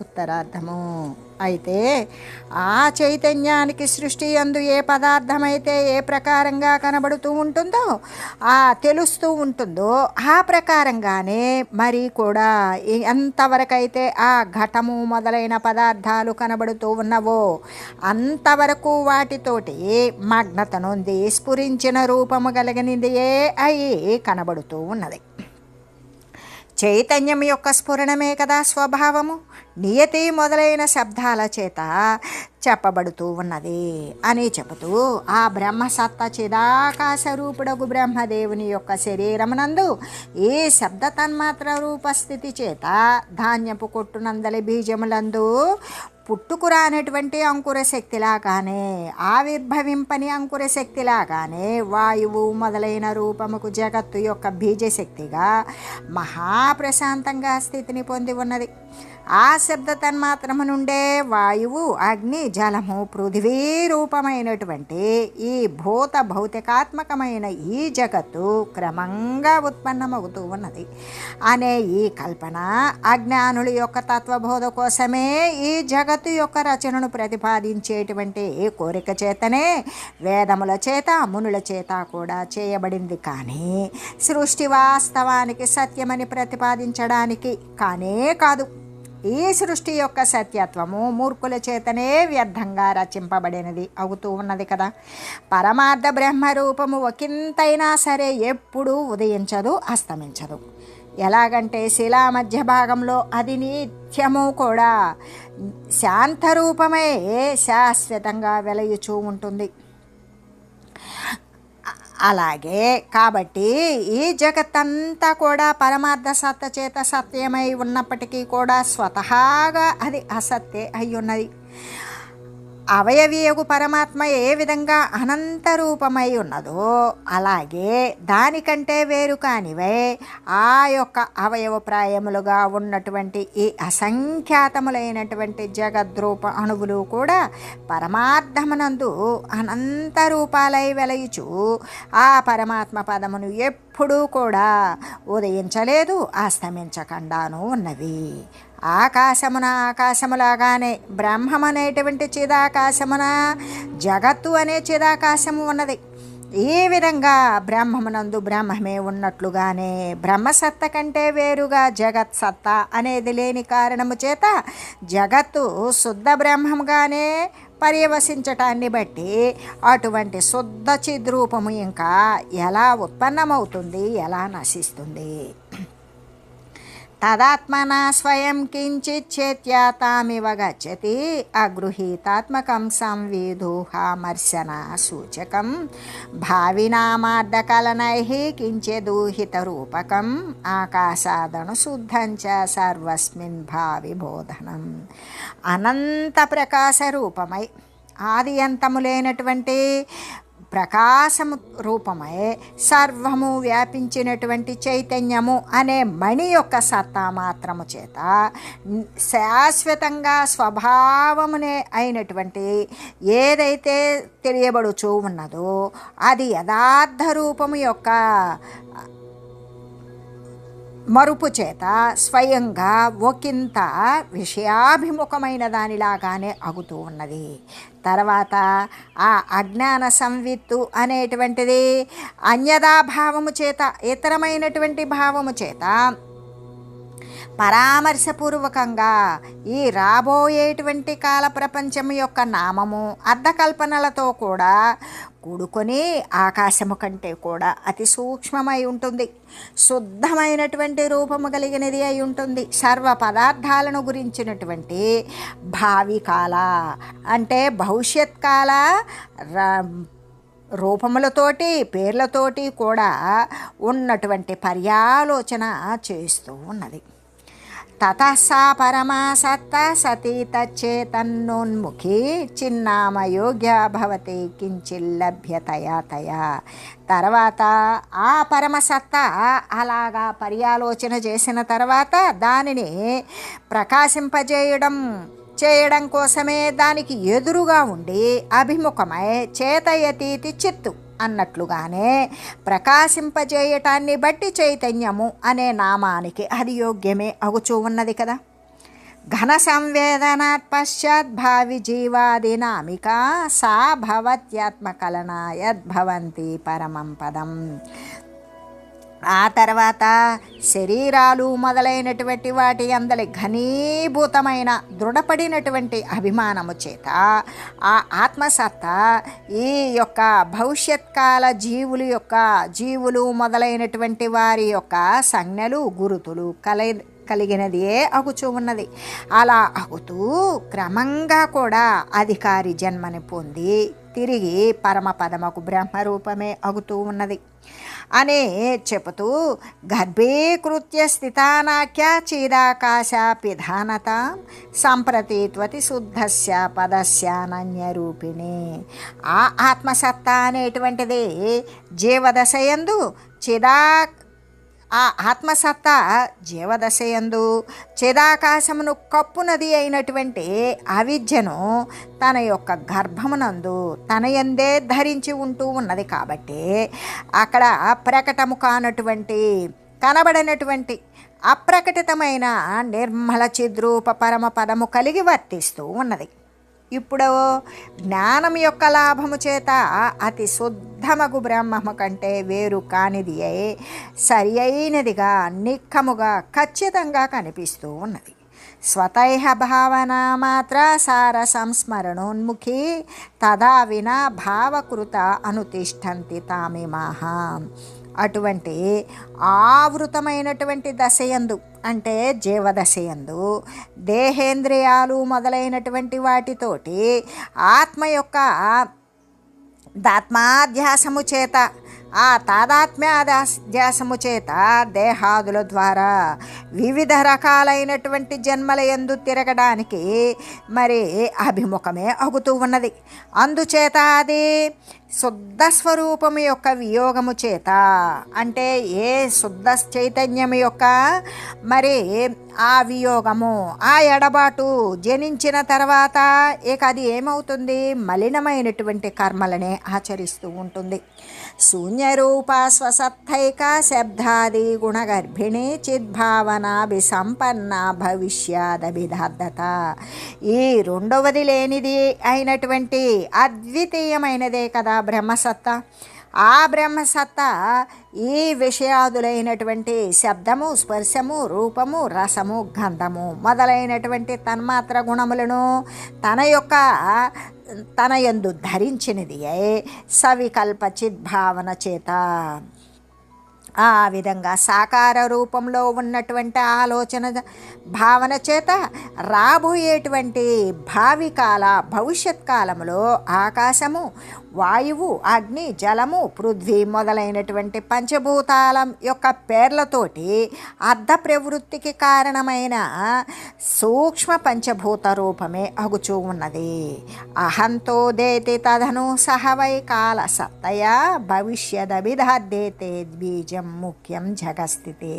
ఉత్తరార్థము అయితే ఆ చైతన్యానికి సృష్టి అందు ఏ పదార్థమైతే ఏ ప్రకారంగా కనబడుతూ ఉంటుందో ఆ తెలుస్తూ ఉంటుందో ఆ ప్రకారంగానే మరి కూడా ఎంతవరకైతే ఆ ఘటము మొదలైన పదార్థాలు కనబడుతూ ఉన్నవో అంతవరకు వాటితోటి మగ్నత నొంది స్ఫురించిన రూపము కలిగినదియే అయి కనబడుతూ ఉన్నది. చైతన్యం యొక్క స్ఫురణమే కదా స్వభావము. నియతి మొదలైన శబ్దాల చేత చెప్పబడుతూ ఉన్నది అని చెబుతూ ఆ బ్రహ్మసత్త చిదాకాశ రూపుడగు బ్రహ్మదేవుని యొక్క శరీరమునందు ఈ శబ్ద తన్మాత్ర రూపస్థితి చేత ధాన్యపు కొట్టునందలి బీజములందు పుట్టుకురానటువంటి అంకుర శక్తిలాగానే ఆవిర్భవింపని అంకుర శక్తిలాగానే వాయువు మొదలైన రూపముకు జగత్తు యొక్క బీజశక్తిగా మహాప్రశాంతంగా స్థితిని పొంది ఉన్నది. ఆ శబ్ద తన్మాత్రము నుండే వాయువు అగ్ని జలము పృథివీ రూపమైనటువంటి ఈ భూత భౌతికాత్మకమైన ఈ జగత్తు క్రమంగా ఉత్పన్నమవుతూ ఉన్నది. అనే ఈ కల్పన అజ్ఞానుల యొక్క తత్వబోధ కోసమే ఈ జగత్తు యొక్క రచనను ప్రతిపాదించేటువంటి కోరిక చేతనే వేదముల చేత మునుల చేత కూడా చేయబడింది. కానీ సృష్టి వాస్తవానికి సత్యమని ప్రతిపాదించడానికి కానే కాదు. ఈ సృష్టి యొక్క సత్యత్వము మూర్ఖుల చేతనే వ్యర్థంగా రచింపబడినది అవుతూ ఉన్నది కదా. పరమార్థ బ్రహ్మరూపము ఒకంతైనా సరే ఎప్పుడూ ఉదయించదు అస్తమించదు. ఎలాగంటే శిలా మధ్య భాగంలో అది నిత్యము కూడా శాంతరూపమే శాశ్వతంగా వెలయుచూ ఉంటుంది. అలాగే కాబట్టి ఈ జగత్తంతా కూడా పరమార్థ సత్త చేత సత్యమై ఉన్నప్పటికీ కూడా స్వతహాగా అది అసత్యే అయి ఉన్నది అవయవీయగు పరమాత్మ ఏ విధంగా అనంత రూపమై ఉన్నదో అలాగే దానికంటే వేరు కానివే ఆ యొక్క అవయవ ప్రాయములుగా ఉన్నటువంటి ఈ అసంఖ్యాతములైనటువంటి జగద్రూప అణువులు కూడా పరమార్థమునందు అనంత రూపాలై వెలయుచు. ఆ పరమాత్మ పదమును ఎప్పుడూ కూడా ఉదయించలేదు అస్తమించకుండాను ఉన్నవి. ఆకాశమున ఆకాశములాగానే బ్రహ్మం అనేటువంటి చిదాకాశమున జగత్తు అనే చిదాకాశము ఉన్నది. ఈ విధంగా బ్రహ్మమునందు బ్రహ్మమే ఉన్నట్లుగానే బ్రహ్మసత్త కంటే వేరుగా జగత్ సత్తా అనేది లేని కారణము చేత జగత్తు శుద్ధ బ్రహ్మముగానే పర్యవసించటాన్ని బట్టి అటువంటి శుద్ధ చిద్రూపము ఇంకా ఎలా ఉత్పన్నమవుతుంది ఎలా నశిస్తుంది? తదాత్మన స్వయం కించిచ్చేత్యాతామివ గచ్చతి అగృహీతాత్మకం సంవిధూహామర్శన సూచకం. భావినామార్ధకలనై కించెదూహిత రూపకం ఆకాశాదను శుద్ధం చ సర్వస్మిన్ భావి బోధనం. అనంత ప్రకాశ రూపమై ఆది అంతము లేనటువంటి ప్రకాశము రూపమై సర్వము వ్యాపించినటువంటి చైతన్యము అనే మణి యొక్క సత్తా మాత్రము చేత శాశ్వతంగా స్వభావమునే అయినటువంటి ఏదైతే తెలియబడుచూ ఉన్నదో అది యథార్థ రూపము యొక్క మరుపు చేత స్వయంగా ఒకంత విషయాభిముఖమైన దానిలాగానే అగుతూ ఉన్నది. తర్వాత ఆ అజ్ఞాన సంవిత్తు అనేటువంటిది అన్యదా భావము చేత ఇతరమైనటువంటి భావము చేత పరామర్శపూర్వకంగా ఈ రాబోయేటువంటి కాల ప్రపంచం యొక్క నామము అర్ధకల్పనలతో కూడా కూడుకొని ఆకాశము కంటే కూడా అతి సూక్ష్మమై ఉంటుంది. శుద్ధమైనటువంటి రూపము కలిగినది అయి ఉంటుంది. సర్వ పదార్థాలను గురించినటువంటి భావికాల అంటే భవిష్యత్ కాల ర- రూపములతోటి పేర్లతోటి కూడా ఉన్నటువంటి పర్యాలోచన చేస్తూ ఉన్నది. తతసా పరమా సత్త సతీ తచ్చేతన్నోన్ముఖీ చిన్నామయోగ్య భవతి కించిల్లభ్యతయా తయా. తర్వాత ఆ పరమసత్త అలాగా పర్యాలోచన చేసిన తర్వాత దానిని ప్రకాశింపజేయడం చేయడం కోసమే దానికి ఎదురుగా ఉండి అభిముఖమై చేతయతీతి చిత్తు. అన్నట్లుగానే ప్రకాశింపజేయటాన్ని బట్టి చైతన్యము అనే నామానికి అది యోగ్యమే అగుచూ ఉన్నది కదా. ఘన సంవేదనాత్ పశ్చాత్ భావి జీవాదినామిక సా భవత్యాత్మకలనాయద్భవంతి పరమం పదం. ఆ తర్వాత శరీరాలు మొదలైనటువంటి వాటి అందలి ఘనీభూతమైన దృఢపడినటువంటి అభిమానము చేత ఆ ఆత్మసత్తా ఈ యొక్క భవిష్యత్ కాల జీవులు యొక్క జీవులు మొదలైనటువంటి వారి యొక్క సంజ్ఞలు గురుతులు కల కలిగినదియే అగుచూ ఉన్నది? అలా అగుతూ క్రమంగా కూడా అధికారి జన్మని పొంది తిరిగి పరమపదమకు బ్రహ్మరూపమే అగుతూ ఉన్నది. అని చెబుతూ గర్భీకృత్య స్థితానాఖ్య చీదాకాశ పిధానత సంప్రతిత్వతి శుద్ధస్య పదస్యానన్యరూపిణి ఆ ఆత్మసత్తా అనేటువంటిది జీవదశయందు చిదా ఆ ఆత్మసత్తా జీవదశయందు చిదాకాశమును కప్పునది అయినటువంటి అవిద్యను తన యొక్క గర్భమునందు తన ఎందే ధరించి ఉంటూ ఉన్నది కాబట్టి అక్కడ ప్రకటము కానటువంటి కనబడినటువంటి అప్రకటితమైన నిర్మల చిద్రూప పరమ పదము కలిగి వర్తిస్తూ ఉన్నది. ఇప్పుడు జ్ఞానం యొక్క లాభము చేత అతి శుద్ధమగు బ్రహ్మము కంటే వేరు కానిది అయి సరి అయినదిగా నిక్కముగా ఖచ్చితంగా కనిపిస్తూ ఉన్నది. స్వతైహ భావన మాత్ర సార సంస్మరణోన్ముఖి తదా వినా భావకృత అనుతిష్టంతి తామిమాహ అటువంటి ఆవృతమైనటువంటి దశయందు అంటే జీవదశయందు దేహేంద్రియాలు మొదలైనటువంటి వాటితోటి ఆత్మ యొక్క దాత్మాధ్యాసము చేత ఆ తాదాత్మ్యాధ్యాసము చేత దేహాదుల ద్వారా వివిధ రకాలైనటువంటి జన్మల ఎందు తిరగడానికి మరి అభిముఖమే అగుతూ ఉన్నది. అందుచేత అది శుద్ధ స్వరూపము యొక్క వియోగము చేత అంటే ఏ శుద్ధ చైతన్యము యొక్క మరి ఆ వియోగము ఆ ఎడబాటు జనించిన తర్వాత ఇక అది ఏమవుతుంది? మలినమైనటువంటి కర్మలనే ఆచరిస్తూ ఉంటుంది. శూన్యరూపా స్వసత్తైక శబ్దాది గుణగర్భిణి చిద్భావనాభి సంపన్న భవిష్యాదభిధార్థత ఈ రెండవది లేనిది అయినటువంటి అద్వితీయమైనదే కదా బ్రహ్మసత్తా. ఆ బ్రహ్మసత్తా ఈ విషయాదులైనటువంటి శబ్దము స్పర్శము రూపము రసము గంధము మొదలైనటువంటి తన్మాత్ర గుణములను తన యొక్క తన యందు ధరించినది సవికల్ప చిద్భావన చేత. ఆ విధంగా సాకార రూపంలో ఉన్నటువంటి ఆలోచన భావన చేత రాబోయేటువంటి భావికాల భవిష్యత్ కాలంలో ఆకాశము వాయువు అగ్ని జలము పృథ్వీ మొదలైనటువంటి పంచభూతాల యొక్క పేర్లతోటి అర్ధ ప్రవృత్తికి కారణమైన సూక్ష్మ పంచభూత రూపమే అగుచూ ఉన్నది. అహంతో దేతి తదను సహవై కాల సత్తయ భవిష్యదభిధాద్యేతే బీజం ముఖ్యం జగస్థితే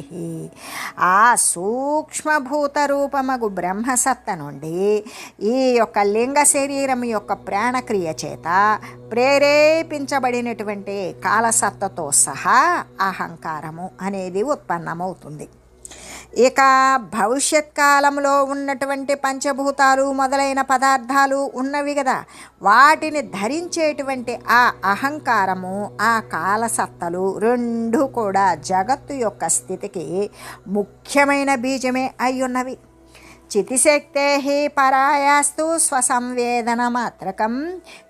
ఆ సూక్ష్మభూత రూపమగు బ్రహ్మసత్త నుండి ఈ యొక్క లింగ శరీరం యొక్క ప్రాణక్రియ చేత ప్రేరేపించబడినటువంటి కాలసత్తతో సహా అహంకారము అనేది ఉత్పన్నమవుతుంది. ఇక భవిష్యత్ కాలంలో ఉన్నటువంటి పంచభూతాలు మొదలైన పదార్థాలు ఉన్నవి కదా వాటిని ధరించేటువంటి ఆ అహంకారము ఆ కాలసత్తలు రెండు కూడా జగత్తు యొక్క స్థితికి ముఖ్యమైన బీజమే అయ్యున్నవి. చితిశక్తే పరాయాస్తు స్వసంవేదనమాత్రకం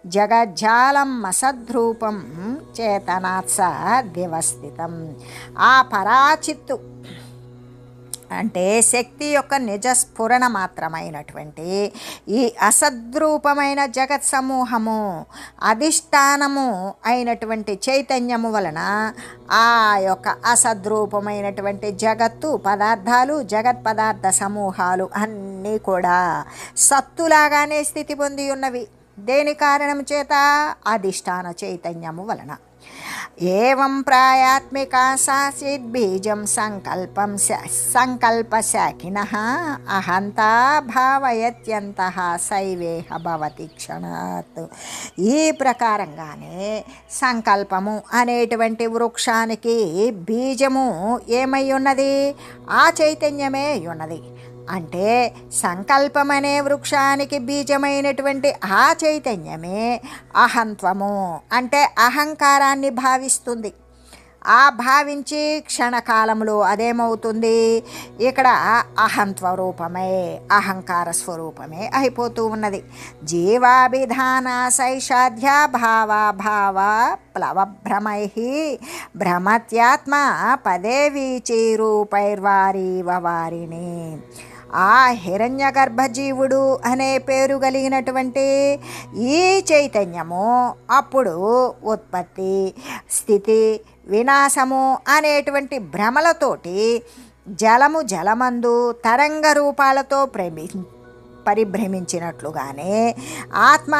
జగజ్జాలం మసద్రూపం చేతనాత్స దివస్థితం ఆ పరాచిత్తు అంటే శక్తి యొక్క నిజ స్ఫురణ మాత్రమైనటువంటి ఈ అసద్రూపమైన జగత్ సమూహము అధిష్టానము అయినటువంటి చైతన్యము వలన ఆ యొక్క అసద్రూపమైనటువంటి జగత్తు పదార్థాలు జగత్ పదార్థ సమూహాలు అన్నీ కూడా సత్తులాగానే స్థితి పొంది ఉన్నవి. దేని కారణం చేత? అధిష్టాన చైతన్యము వలన. ఏం ప్రాయాత్మికా సాసిద్ సంకల్పం సంకల్పశాఖిన అహంతా భావయత్యంత శైవేహ భవతి క్షణాత్. ఈ ప్రకారంగానే సంకల్పము అనేటువంటి వృక్షానికి బీజము ఏమై ఉన్నది? ఆ చైతన్యమే ఉన్నది. అంటే సంకల్పమనే వృక్షానికి బీజమైనటువంటి ఆ చైతన్యమే అహంత్వము. అంటే అహంకారాన్ని భావిస్తుంది. ఆ భావించి క్షణకాలంలో అదేమవుతుంది? ఇక్కడ అహంత్వ రూపమే అహంకార స్వరూపమే అయిపోతూ ఉన్నది. జీవాభిధాన శైషాధ్య భావ భావ ప్లవభ్రమై భ్రమత్యాత్మ పదే వీచి రూపైర్వారీవ వారిని. ఆ హిరణ్య గర్భజీవుడు అనే పేరు కలిగినటువంటి ఈ చైతన్యము అప్పుడు ఉత్పత్తి స్థితి వినాశము అనేటువంటి భ్రమలతోటి జలము జలమందు తరంగ రూపాలతో ప్రేమి పరిభ్రమించినట్లుగానే ఆత్మ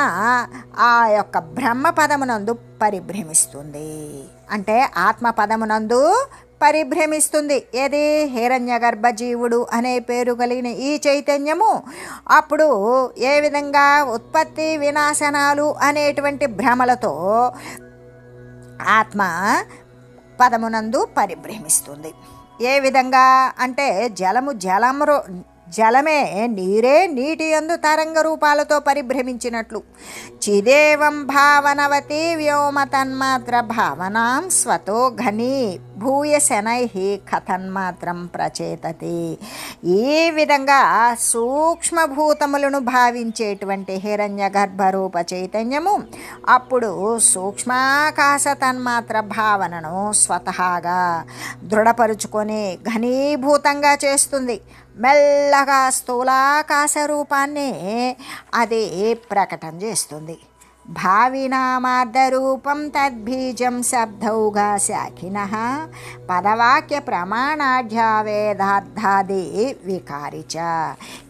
ఆ యొక్క బ్రహ్మ పదమునందు పరిభ్రమిస్తుంది. అంటే ఆత్మ పదమునందు పరిభ్రమిస్తుంది. ఏది? హిరణ్య గర్భజీవుడు అనే పేరు కలిగిన ఈ చైతన్యము. అప్పుడు ఏ విధంగా ఉత్పత్తి వినాశనాలు అనేటువంటి భ్రమలతో ఆత్మ పదమునందు పరిభ్రమిస్తుంది. ఏ విధంగా? అంటే జలము జలము జలమే నీరే నీటి యందు తరంగ రూపాలతో పరిభ్రమించినట్లు. చిదేవం భావనవతి వ్యోమ తన్మాత్ర భావనాం స్వతో ఘనీ భూయ శనై కథన్మాత్రం ప్రచేతతి. ఈ విధంగా సూక్ష్మభూతములను భావించేటువంటి హిరణ్య గర్భరూప చైతన్యము అప్పుడు సూక్ష్మాకాశ తన్మాత్ర భావనను స్వతహాగా దృఢపరుచుకొని ఘనీభూతంగా చేస్తుంది. మెల్లగా స్థూలాకాశ రూపాన్ని అది ప్రకటన చేస్తుంది. భావినామార్ధరూపం తద్బీజం శబ్దౌగా శాఖిన పదవాక్య ప్రమాణాఢ్యా వేదార్థాది వికారిచ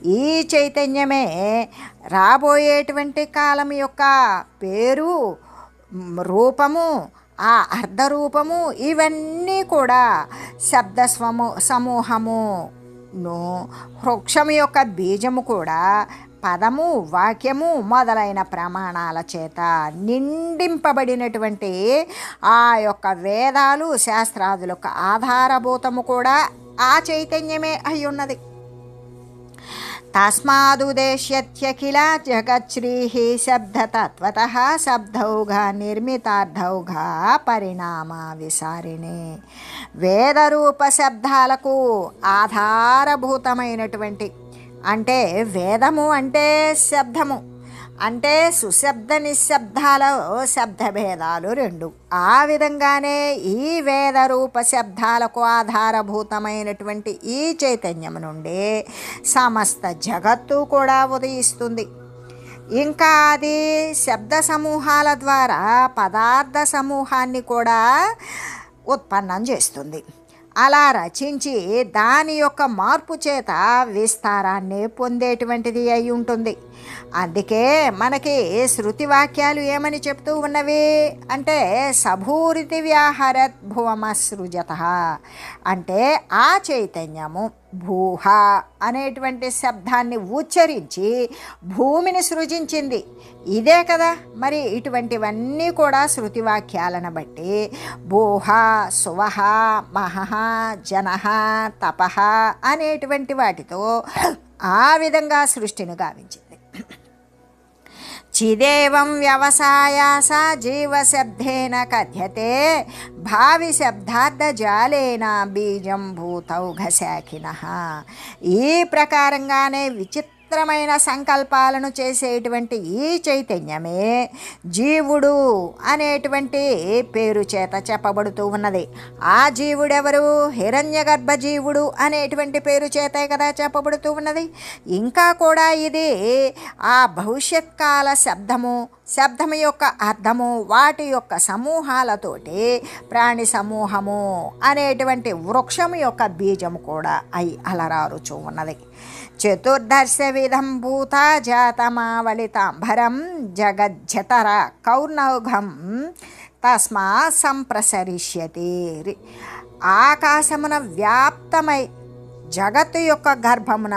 ఈ చైతన్యమే రాబోయేటువంటి కాలం యొక్క పేరు రూపము ఆ అర్ధరూపము ఇవన్నీ కూడా శబ్ద సమూహము. వృక్షం యొక్క బీజము కూడా పదము వాక్యము మొదలైన ప్రమాణాల చేత నిండింపబడినటువంటి ఆ యొక్క వేదాలు శాస్త్రాదులకు ఆధారభూతము కూడా ఆ చైతన్యమే అయి ఉన్నది తస్మాదుదేశ్యత్యఖిల జగచ్శ్రీ శబ్దతత్వత శబ్దౌఘ నిర్మితార్థౌఘ పరిణామ విసారిణి వేదరూప శబ్దాలకు ఆధారభూతమైనటువంటి అంటే వేదము అంటే శబ్దము. అంటే సుశబ్ద నిశ్శబ్దాల శబ్దభేదాలు రెండు. ఆ విధంగానే ఈ వేద రూప శబ్దాలకు ఆధారభూతమైనటువంటి ఈ చైతన్యం నుండి సమస్త జగత్తు కూడా ఉదయిస్తుంది. ఇంకా అది శబ్ద సమూహాల ద్వారా పదార్థ సమూహాన్ని కూడా ఉత్పన్నం చేస్తుంది. అలా రచించి దాని యొక్క మార్పు చేత విస్తారాన్ని పొందేటువంటిది అయి ఉంటుంది. అందుకే మనకి శృతి వాక్యాలు ఏమని చెప్తూ ఉన్నవి? అంటే సభూరితి వ్యాహరత్ భువమసృజత అంటే ఆ చైతన్యము భూహ అనేటువంటి శబ్దాన్ని ఉచ్చరించి భూమిని సృజించింది. ఇదే కదా మరి ఇటువంటివన్నీ కూడా శృతివాక్యాలను బట్టి భూహ సువహ మహహ జనహ తపహ అనేటువంటి వాటితో ఆ విధంగా సృష్టిని గావించింది. చిదేవం వ్యవసాయాస జీవశబ్దేన కథ్యతే భావి శబ్దార్థజాలేన బీజం భూతౌఘశాఖిన ఈ ప్రకారంగానే విచిత్రమైన సంకల్పాలను చేసేటువంటి ఈ చైతన్యమే జీవుడు అనేటువంటి పేరు చేత చెప్పబడుతూ ఉన్నది. ఆ జీవుడెవరు? హిరణ్యగర్భ జీవుడు అనేటువంటి పేరు చేతే కదా చెప్పబడుతూ ఉన్నది. ఇంకా కూడా ఇది ఆ భవిష్యత్ కాల శబ్దము శబ్దము యొక్క అర్థము వాటి యొక్క సమూహాలతోటి ప్రాణి సమూహము అనేటువంటి వృక్షము యొక్క బీజము కూడా అయి అలరారుచూ ఉన్నది. చతుర్దర్శ విధం భూత జాతమావళితాంబరం జగజ్జతర కౌర్నౌఘం తస్మా సంప్రసరిష్యతి. ఆకాశమున వ్యాప్తమై జగత్తు యొక్క గర్భమున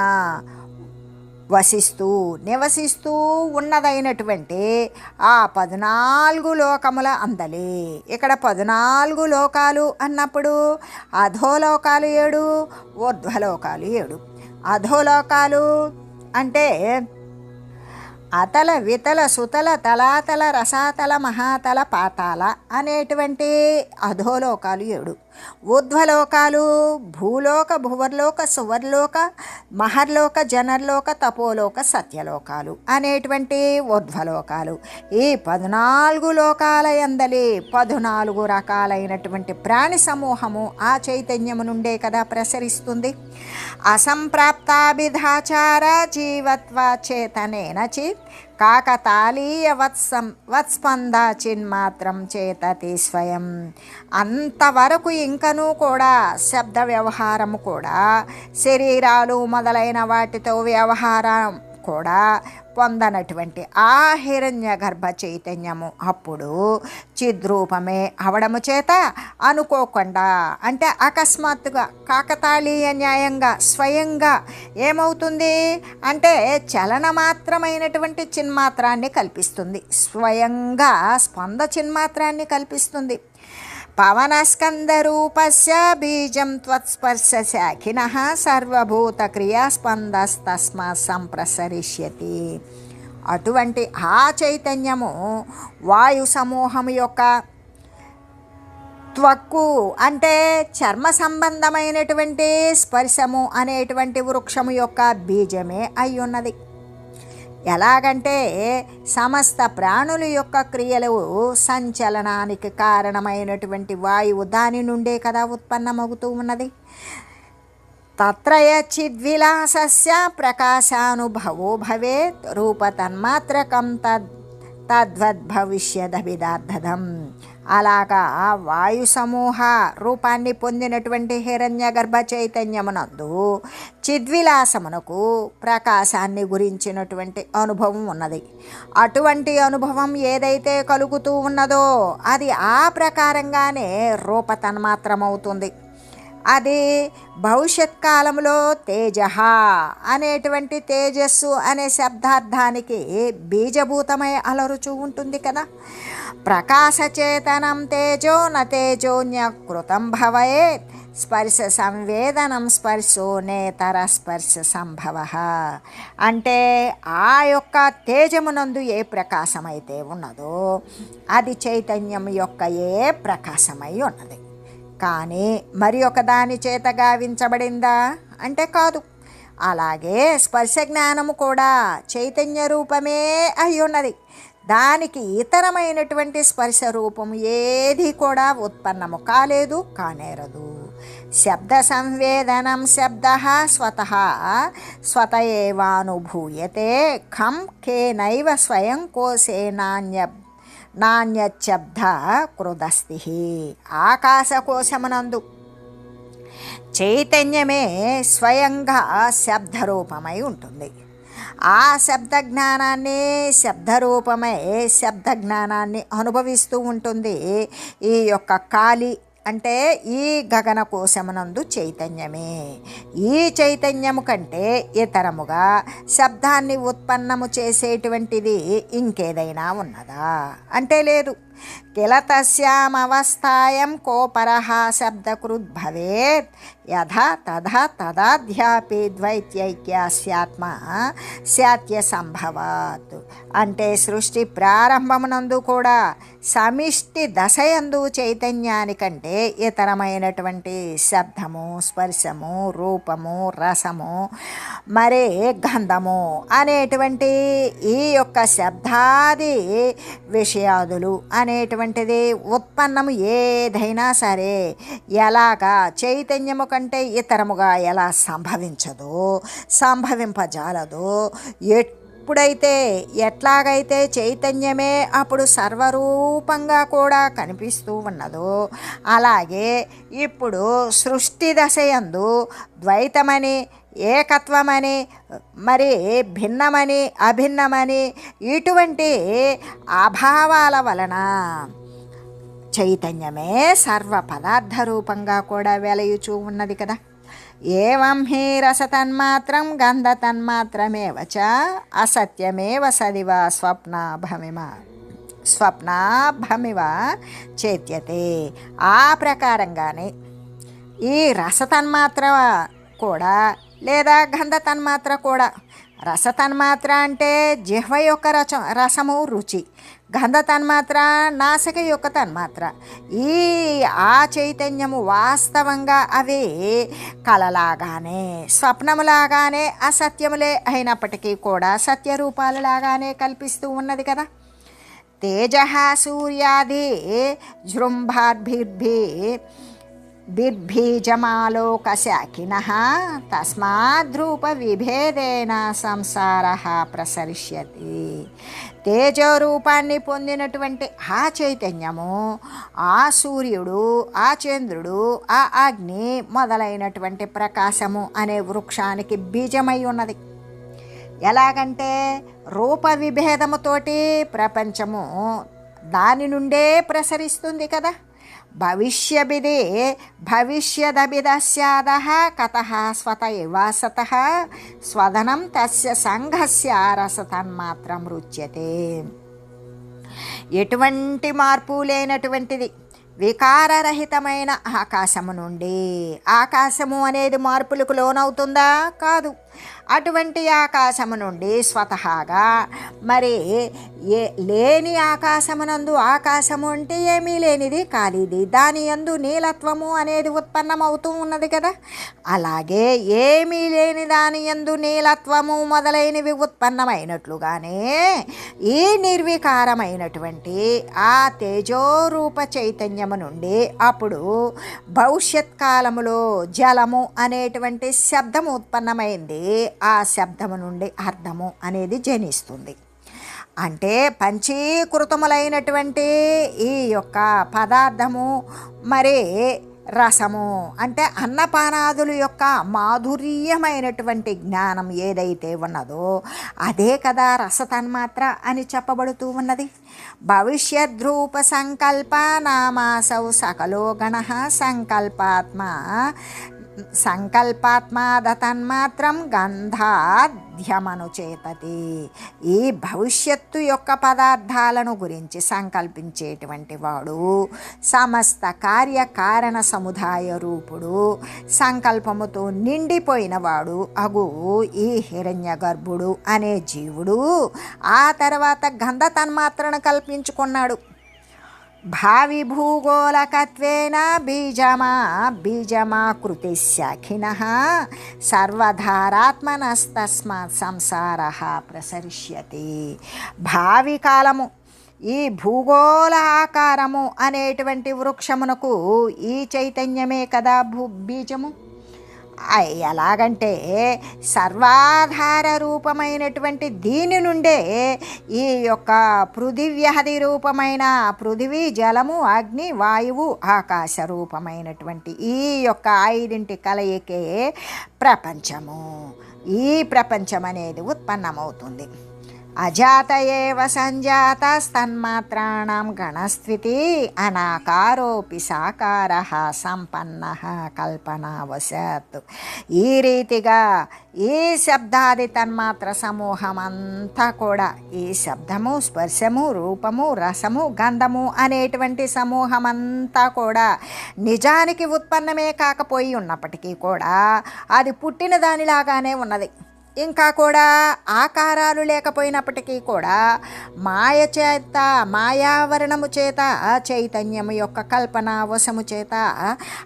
వసిస్తూ నివసిస్తూ ఉన్నదైనటువంటి ఆ పద్నాలుగు లోకముల అందలి. ఇక్కడ పద్నాలుగు లోకాలు అన్నప్పుడు అధోలోకాలు ఏడు ఊర్ధ్వలోకాలు ఏడు. అధోలోకాలు అంటే అతల వితల సుతల తలాతల రసాతల మహాతల పాతాల అనేటువంటి అధోలోకాలు ఏడు. ఊర్ధ్వలోకాలు భూలోక భువర్లోక సువర్లోక మహర్లోక జనర్లోక తపోలోక సత్యలోకాలు అనేటువంటి ఊర్ధ్వలోకాలు. ఈ పద్నాలుగు లోకాల ఎందలి పద్నాలుగు రకాలైనటువంటి ప్రాణి సమూహము ఆ చైతన్యము నుండే కదా ప్రసరిస్తుంది. అసంప్రాప్తాభిధాచార జీవత్వ చేతనేన చిత్ కాకతాళీయ వత్సం వత్స్పంద చిన్మాత్రం చేతతి స్వయం. అంతవరకు ఇంకనూ కూడా శబ్ద వ్యవహారము కూడా శరీరాలు మొదలైన వాటితో వ్యవహారం కూడా పొందనటువంటి ఆ హిరణ్య గర్భ చైతన్యము అప్పుడు చిద్రూపమే అవడము చేత అనుకోకుండా అంటే అకస్మాత్తుగా కాకతాళీయ న్యాయంగా స్వయంగా ఏమవుతుంది అంటే చలన మాత్రమైనటువంటి చిన్మాత్రాన్ని కల్పిస్తుంది. స్వయంగా స్పంద చిన్మాత్రాన్ని కల్పిస్తుంది. పవనస్కందరూపస్య బీజం త్వత్స్పర్శ శాఖిన సర్వభూత క్రియాస్పందస్తస్మా సంప్రసరిష్యతి. అటువంటి ఆ చైతన్యము వాయు సమూహం యొక్క త్వక్కు అంటే చర్మ సంబంధమైనటువంటి స్పర్శము అనేటువంటి వృక్షము యొక్క బీజమే అయి ఉన్నది ఎలాగంటే సమస్త ప్రాణుల యొక్క క్రియలు సంచలనానికి కారణమైనటువంటి వాయువు దాని నుండే కదా ఉత్పన్నమవుతూ ఉన్నది. తత్రయచిద్విలాసస్య ప్రకాశానుభవో భవేత్ రూపతన్మాత్రకం తద్ తద్వద్భవిష్యదభిదార్థం అలాగా వాయు సమూహ రూపాన్ని పొందినటువంటి హిరణ్య గర్భ చైతన్యమునందు చిద్విలాసమునకు ప్రకాశాన్ని గురించినటువంటి అనుభవం ఉన్నది. అటువంటి అనుభవం ఏదైతే కలుగుతూ ఉన్నదో అది ఆ ప్రకారంగానే రూపతన్మాత్రమవుతుంది. అది భవిష్యత్ కాలంలో తేజ అనేటువంటి తేజస్సు అనే శబ్దార్థానికి బీజభూతమై అలరుచు ఉంటుంది కదా. ప్రకాశచేతనం తేజో న తేజోన్య కృతం భవేత్ స్పర్శ సంవేదనం స్పర్శో నేతర స్పర్శ సంభవ. అంటే ఆ యొక్క తేజమునందు ఏ ప్రకాశమైతే ఉన్నదో అది చైతన్యం యొక్క ఏ ప్రకాశమై ఉన్నది. కానీ మరి ఒకదాని చేత గావించబడిందా? అంటే కాదు. అలాగే స్పర్శ జ్ఞానము కూడా చైతన్య రూపమే అయి ఉన్నది దానికి ఇతరమైనటువంటి స్పర్శ రూపం ఏది కూడా ఉత్పన్నము కాలేదు కానేరదు. శబ్ద సంవేదనం శబ్ద స్వత. స్వత ఏవానుభూయతే ఖం కేనైవ స్వయం కోసే నాణ్య నాణ్యశబ్ద కృదస్థి ఆకాశకోశమునందు చైతన్యమే స్వయంగా శబ్దరూపమై ఉంటుంది. ఆ శబ్ద జ్ఞానాన్ని శబ్దరూపమై శబ్ద జ్ఞానాన్ని అనుభవిస్తూ ఉంటుంది. ఈ యొక్క కాలి అంటే ఈ గగన కోశమునందు చైతన్యమే. ఈ చైతన్యము కంటే ఇతరముగా శబ్దాన్ని ఉత్పన్నము చేసేటువంటిది ఇంకేదైనా ఉన్నదా? అంటే లేదు. కిల తస్యామవస్థాయం కోపరః శబ్దకృద్ భవేత్ యథ తథ తదాధ్యాపి ద్వైత్యైక్యాస్యాత్మ శాత్య సంభవాత్ అంటే సృష్టి ప్రారంభమునందు కూడా సమిష్టి దశయందు చైతన్యానికంటే ఇతరమైనటువంటి శబ్దము స్పర్శము రూపము రసము మరే గంధము అనేటువంటి ఈ యొక్క శబ్దాది విషయాదులు అనేటువంటిది ఉత్పన్నము ఏదైనా సరే ఎలాగా చైతన్యము కంటే ఇతరముగా ఎలా సంభవించదో సంభవింపజాలదో. ఎప్పుడైతే ఎట్లాగైతే చైతన్యమే అప్పుడు సర్వరూపంగా కూడా కనిపిస్తూ ఉన్నదో అలాగే ఇప్పుడు సృష్టి దశయందు ద్వైతమని ఏకత్వమని మరి భిన్నమని అభిన్నమని ఇటువంటి అభావాల వలన చైతన్యమే సర్వ పదార్థ రూపంగా కూడా వెలయుచూ ఉన్నది కదా. ఏం హి రసతన్మాత్రం గంధతన్మాత్రమేవ చ అసత్యమేవ సదివ స్వప్నాభమిమ. స్వప్నాభమివ చేత్యతే. ఆ ప్రకారంగానే ఈ రసతన్మాత్ర కూడా లేదా గంధ తన్మాత్ర కూడా. రస తన్మాత్ర అంటే జిహ్వ యొక్క రచ రసము రుచి. గంధ తన్మాత్ర నాసిక యొక్క తన్మాత్ర. ఈ ఆ చైతన్యము వాస్తవంగా అవి కలలాగానే స్వప్నములాగానే అసత్యములే అయినప్పటికీ కూడా సత్యరూపాలలాగానే కల్పిస్తూ ఉన్నది కదా. తేజ సూర్యాది జృంభాద్భిర్భి బిర్భీజమాలోకశాఖిన తస్మాద్రూప విభేదేన సంసార ప్రసరిష్యతి తేజరూపాన్ని పొందినటువంటి ఆ చైతన్యము ఆ సూర్యుడు ఆ చంద్రుడు ఆ అగ్ని మొదలైనటువంటి ప్రకాశము అనే వృక్షానికి బీజమై ఉన్నది. ఎలాగంటే రూప విభేదముతోటి ప్రపంచము దాని నుండే ప్రసరిస్తుంది కదా. భవిష్యభిదే భవిష్యదభిదస్యాద కథ స్వత ఇవాసత స్వధనం తస్య సంఘస్య రసతన్మాత్రం రుచ్యతే ఎటువంటి మార్పు లేనటువంటిది వికారరహితమైన ఆకాశము నుండి. ఆకాశము అనేది మార్పులకు లోనవుతుందా? కాదు. అటువంటి ఆకాశము నుండి స్వతహాగా మరి ఏ లేని ఆకాశమునందు ఆకాశము అంటే ఏమీ లేనిది కానిది. దాని యందు నీలత్వము అనేది ఉత్పన్నమవుతూ ఉన్నది కదా. అలాగే ఏమీ లేని దాని యందు నీలత్వము మొదలైనవి ఉత్పన్నమైనట్లుగానే ఈ నిర్వికారమైనటువంటి ఆ తేజోరూప చైతన్యము నుండి అప్పుడు భవిష్యత్ కాలములో జలము అనేటువంటి శబ్దము ఉత్పన్నమైంది. ఆ శబ్దము నుండి అర్థము అనేది జనిస్తుంది. అంటే పంచీకృతములైనటువంటి ఈ యొక్క పదార్థము మరి రసము అంటే అన్నపానాదుల యొక్క మాధుర్యమైనటువంటి జ్ఞానం ఏదైతే ఉన్నదో అదే కదా రసతన్మాత్ర అని చెప్పబడుతూ ఉన్నది. భవిష్యద్రూప సంకల్ప నామాసౌ సకలో గణ సంకల్పాత్మ సంకల్పాత్మాదతన్మాత్రం గంధాధ్యమను చేతతి ఈ భవిష్యత్తు యొక్క పదార్థాలను గురించి సంకల్పించేటువంటి వాడు సమస్త కార్యకారణ సముదాయ రూపుడు సంకల్పముతో నిండిపోయినవాడు అగు ఈ హిరణ్య గర్భుడు అనే జీవుడు ఆ తర్వాత గంధ తన్మాత్రను కల్పించుకున్నాడు. భావి భూగోళకత్వేన బీజమా బీజమాకృతి శాఖిన సర్వధారాత్మనస్తస్మాత్ సంసార ప్రసరిష్యతి భావి కాలము ఈ భూగోళ ఆకారము అనేటువంటి వృక్షమునకు ఈ చైతన్యమే కదా భూ బీజము? ఎలాగంటే సర్వాధార రూపమైనటువంటి దీని నుండే ఈ యొక్క పృథివ్యాధి రూపమైన పృథివీ జలము అగ్ని వాయువు ఆకాశ రూపమైనటువంటి ఈ యొక్క ఐదింటి కలయికే ప్రపంచము. ఈ ప్రపంచం అనేది ఉత్పన్నమవుతుంది. అజాత ఏవ సంజాతస్తన్మాత్రాణం గణస్థితి అనాకారోపి సాకార సంపన్న కల్పనావశాత్ ఈ రీతిగా ఈ శబ్దాది తన్మాత్ర సమూహం అంతా కూడా ఈ శబ్దము స్పర్శము రూపము రసము గంధము అనేటువంటి సమూహం అంతా కూడా నిజానికి ఉత్పన్నమే కాకపోయి ఉన్నప్పటికీ కూడా అది పుట్టిన దానిలాగానే ఉన్నది. ఇంకా కూడా ఆకారాలు లేకపోయినప్పటికీ కూడా మాయ చేత మాయావరణము చేత చైతన్యము యొక్క కల్పన వశము చేత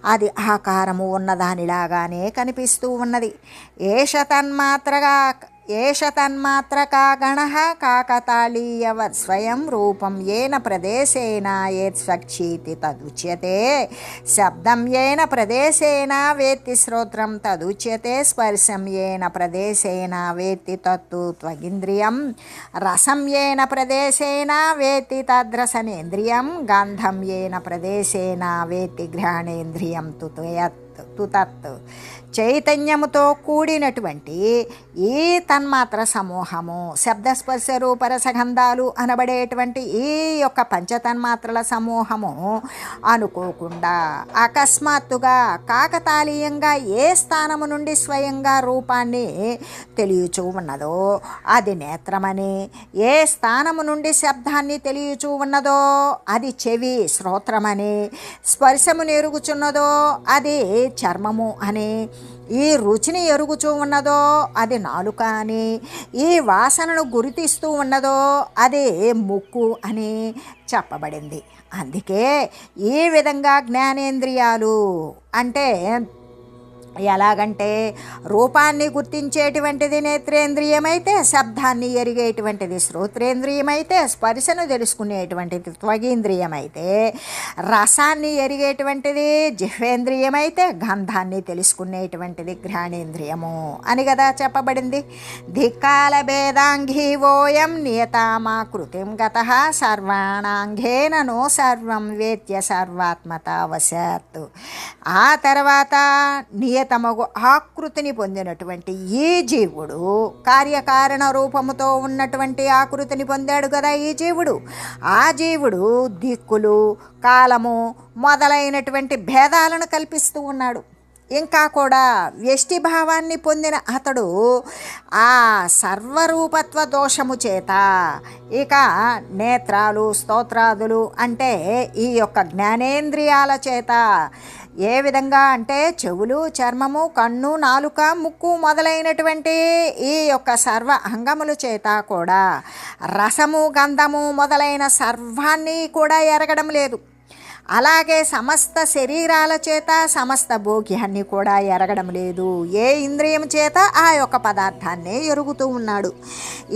అది ఆకారము ఉన్నదానిలాగానే కనిపిస్తూ ఉన్నది. ఏష తన్మాత్రగా ఏష తన్మాత్రకా గణ కాకతాళీయవత్ స్వయం రూపం ఏన ప్రదేశేన ఏత్స్వక్షీతి తదుచ్యతే. శబ్దం ఏన ప్రదేశేన వేత్తి శ్రోత్రం తదుచ్యతే. స్పర్శం ఏన ప్రదేశేన వేత్తి తత్తు త్వగింద్రియం. రసం ఏన ప్రదేశేన వేత్తి తద్రసనేంద్రియం. గంధం ఏన ప్రదేశేన వేత్తి ఘ్రాణేంద్రియం త్వయత్. తుతత్ చైతన్యముతో కూడినటువంటి ఈ తన్మాత్ర సమూహము శబ్దస్పర్శ రూపరసగంధాలు అనబడేటువంటి ఈ యొక్క పంచతన్మాత్రల సమూహము అనుకోకుండా అకస్మాత్తుగా కాకతాళీయంగా ఏ స్థానము నుండి స్వయంగా రూపాన్ని తెలియచూ ఉన్నదో అది నేత్రమని ఏ స్థానము నుండి శబ్దాన్ని తెలియచూ ఉన్నదో అది చెవి శ్రోత్రమని స్పర్శము నెరుగుచున్నదో అది చర్మము అని ఈ రుచిని ఎరుగుచూ ఉన్నదో అది నాలుక అని ఈ వాసనను గురితీస్తూ ఉన్నదో అది ముక్కు అని చెప్పబడింది. అందుకే ఈ విధంగా జ్ఞానేంద్రియాలు అంటే ఎలాగంటే రూపాన్ని గుర్తించేటువంటిది నేత్రేంద్రియమైతే శబ్దాన్ని ఎరిగేటువంటిది శ్రోత్రేంద్రియమైతే స్పర్శను తెలుసుకునేటువంటిది త్వగేంద్రియమైతే రసాన్ని ఎరిగేటువంటిది జిహ్వేంద్రియమైతే గంధాన్ని తెలుసుకునేటువంటిది ఘ్రాణేంద్రియము అని కదా చెప్పబడింది. ధిక్కాల భేదాంఘీ నియతామా కృతిం గత సర్వాణాంగేనను సర్వం వేత్య సర్వాత్మతావశాత్తు. ఆ తర్వాత నియత తమకు ఆకృతిని పొందినటువంటి ఈ జీవుడు కార్యకారణ రూపముతో ఉన్నటువంటి ఆకృతిని పొందాడు కదా ఈ జీవుడు. ఆ జీవుడు దిక్కులు కాలము మొదలైనటువంటి భేదాలను కల్పిస్తూ ఉన్నాడు. ఇంకా కూడా వ్యష్టిభావాన్ని పొందిన అతడు ఆ సర్వరూపత్వ దోషము చేత ఇక నేత్రాలు స్తోత్రాదులు అంటే ఈ యొక్క జ్ఞానేంద్రియాల చేత ఏ విధంగా అంటే చెవులు చర్మము కన్ను నాలుక ముక్కు మొదలైనటువంటి ఈ యొక్క సర్వ అంగముల చేత కూడా రసము గంధము మొదలైన సర్వాన్ని కూడా ఎరగడం లేదు. అలాగే సమస్త శరీరాల చేత సమస్త భోగ్యాన్ని కూడా ఎరగడం లేదు. ఏ ఇంద్రియం చేత ఆ యొక్క పదార్థాన్నే ఎరుగుతూ ఉన్నాడు.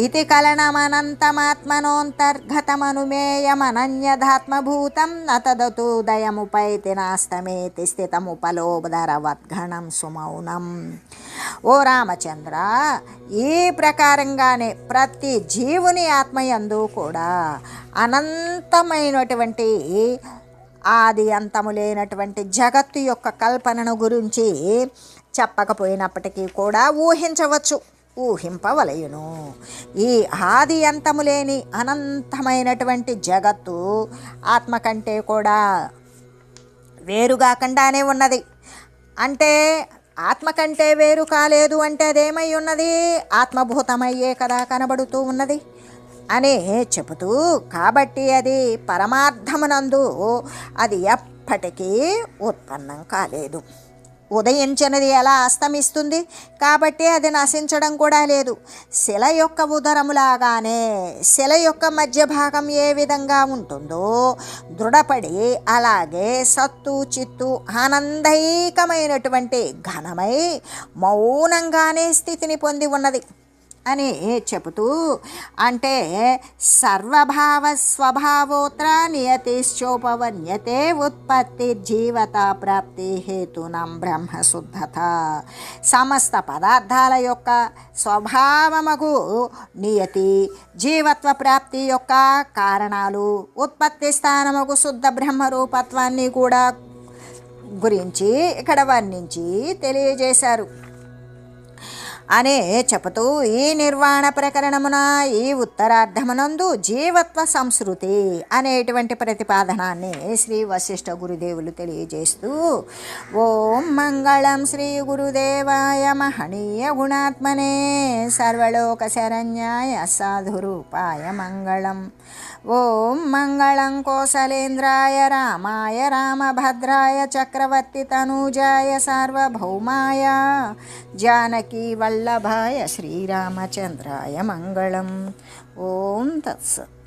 ఇది కలనమనంతమాత్మనోంతర్గతమనుమేయమనన్యధాత్మభూతం నతదతుదయముపైతి నాస్తమేతి స్థితముపలోబదరవద్ఘణం సుమౌనం. ఓ రామచంద్ర ఈ ప్రకారంగానే ప్రతి జీవుని ఆత్మయందు కూడా అనంతమైనటువంటి ఆది అంతము లేనటువంటి జగత్తు యొక్క కల్పనను గురించి చెప్పకపోయినప్పటికీ కూడా ఊహించవచ్చు ఊహింపవలయును. ఈ ఆది అంతము లేని అనంతమైనటువంటి జగత్తు ఆత్మ కంటే కూడా వేరుగాకుండానే ఉన్నది. అంటే ఆత్మ కంటే వేరు కాలేదు అంటే అదేమై ఉన్నది? ఆత్మభూతమయ్యే కదా కనబడుతూ ఉన్నది. అని చెబుతూ కాబట్టి అది పరమార్థమునందు అది ఎప్పటికీ ఉత్పన్నం కాలేదు. ఉదయించినది ఎలా అస్తమిస్తుంది? కాబట్టి అది నశించడం కూడా లేదు. శిల యొక్క ఉదరములాగానే శిల యొక్క మధ్య భాగం ఏ విధంగా ఉంటుందో దృఢపడి అలాగే సత్తు చిత్తు ఆనందైకమైనటువంటి ఘనమై మౌనంగానే స్థితిని పొంది ఉన్నది. అని చెబుతూ అంటే సర్వభావ స్వభావోత్ర నియతిశ్చోపవన్యతే ఉత్పత్తి జీవత ప్రాప్తి హేతునం బ్రహ్మశుద్ధత. సమస్త పదార్థాల యొక్క స్వభావమగు నియతి జీవత్వ ప్రాప్తి యొక్క కారణాలు ఉత్పత్తి స్థానముకు శుద్ధ బ్రహ్మరూపత్వాన్ని కూడా గురించి ఇక్కడ వర్ణించి తెలియజేశారు. అనే చెబుతూ ఈ నిర్వాణ ప్రకరణమున ఈ ఉత్తరార్ధమునందు జీవత్వ సంస్కృతి అనేటువంటి ప్రతిపాదనాన్ని శ్రీ వశిష్ఠ గురుదేవులు తెలియజేస్తూ ఓం మంగళం శ్రీ గురుదేవాయ మహనీయ గుణాత్మనే సర్వలోక శరణ్యాయ సాధురూపాయ మంగళం. ॐ मङ्गलं कोसलेन्द्राय रामाय रामभद्राय चक्रवर्तितनूजाय सार्वभौमाय। जानकीवल्लभाय श्रीरामचन्द्राय मंगल ओं तत्सत्।